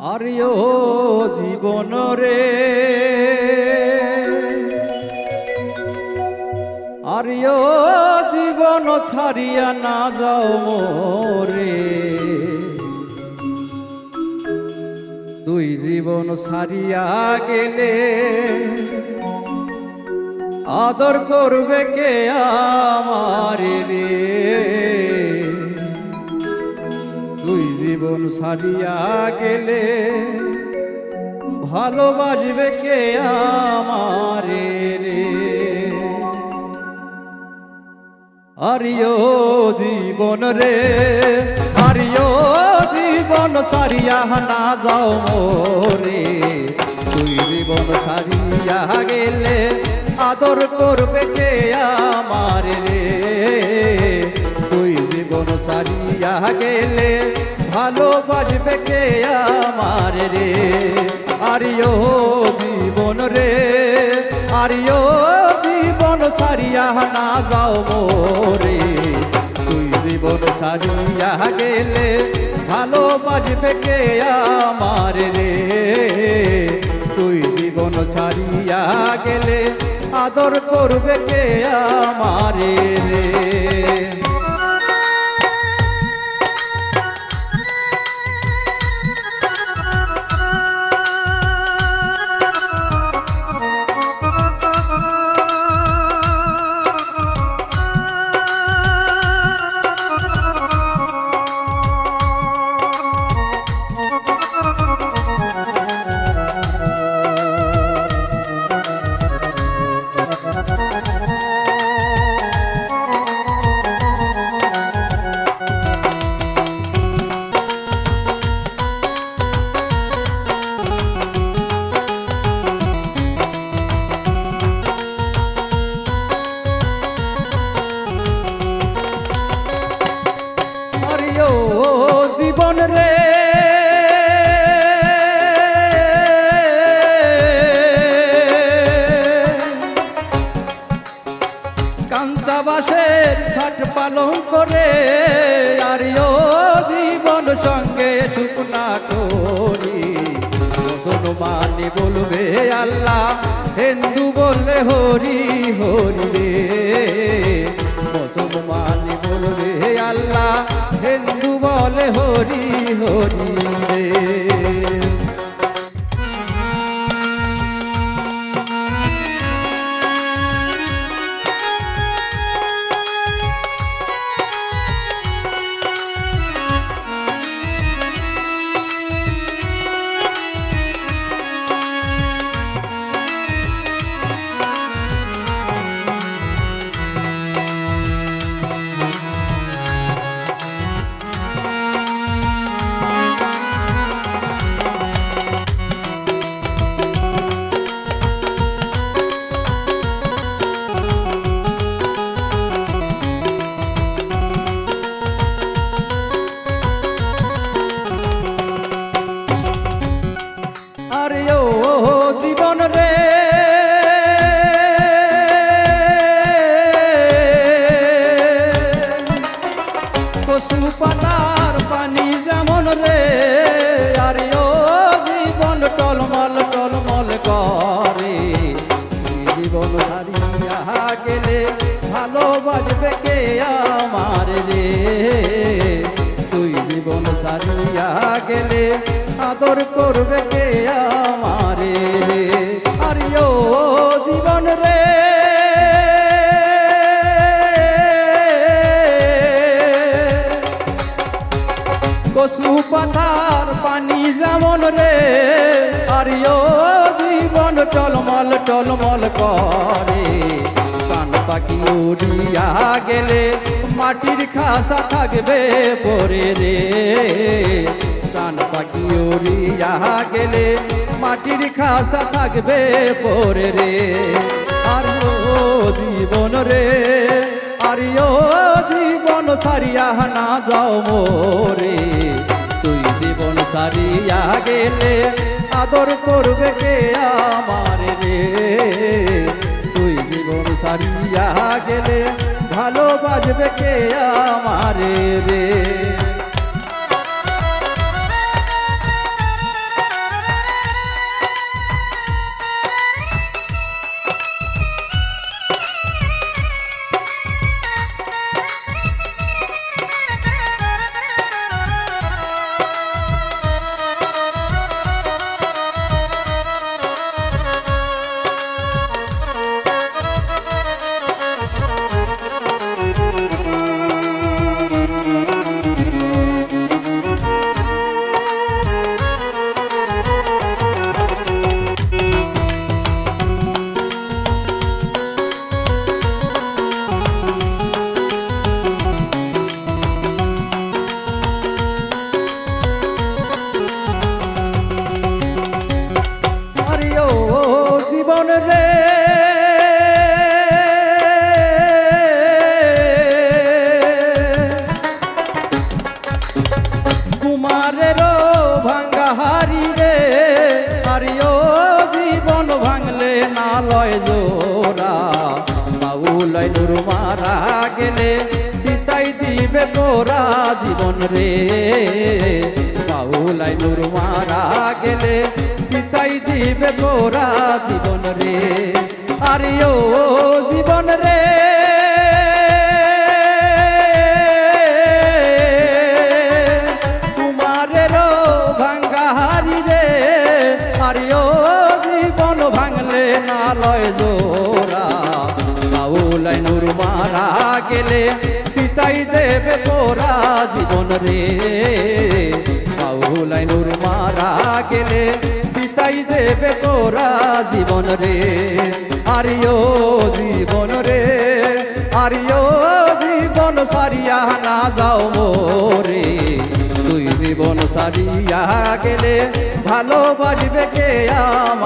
আর্য জীবন রে। আর্য জীবন ছাড়িয়া না যাও মোরে। দুই জীবন ছাড়িয়া গেলে আদর করবে কে আমার রে? জীবন ছাড়িয়া গেলে ভালোবাসবে কে আমারে রে? আরিয় জীবন রে আরিয় জীবন সারিয়া না যাও মোরে। তুই জীবন ছাড়িয়া গেলে আদর করবে কে আমার ছাড়িয়া না যাও মোরে। তুই জীবন ছাড়িয়া গেলে ভালোবাসবে কে আমার রে? তুই জীবন ছাড়িয়া গেলে আদর করবে কে আমার রে? জীবন রে। কান্তাবাসের খাট পালন করে আরিও জীবন সঙ্গে সুপনা করি। মুসলমানি বলবে আল্লাহ, হিন্দু বললে হরি হরি জীবন রে। কসু পাতার পানি যেমন রে, আরে ও জীবন টলমল টলমল করে। জীবন হারিয়া গেলে ভালোবাসবে কে আমার রে? তুই জীবন সারিয়া গেলে আদর করবে কে আমারে আরিও জীবন রে। কসু পাথার পানি যেমন রে আরিও জীবন টলমল টলমল করে। কান পাখি উড়িয়া গেলে মাটির খাসা থাকবে পরে রে। কান পাখি উড়িয়া গেলে মাটির খাসা থাকবে পরে রে। আর জীবন রে আরিও জীবন সারিয়া না যাও মোরে। তুই জীবন সারিয়া গেলে আদর করবে কে আমার রে? তুই জীবন সারিয়া গেলে ভালোবাসবে কে আমারে রে? কুমারের ভাঙ্গা হারি রে হারিও জীবন ভাঙলে না লয় জোরা বাউলয় নুর মারা গেলে সীতাই দিবে তোরা জীবন রে। বাউলয় নুর মারা গেলে সীতাই দিবে তোরা জীবন রে। আরে জীবন রে। বাউলাই নুর মারা গেলে সীতাই দেবে তোরা জীবন রে। বাউলাই নুর মারা গেলে সীতাই দেবে তোরা জীবন রে। আরিও জীবন রে, আরিও জীবন সারিয়া না যাও মোরে। তুই জীবন সারিয়া গেলে ভালোবাসবে কে আমার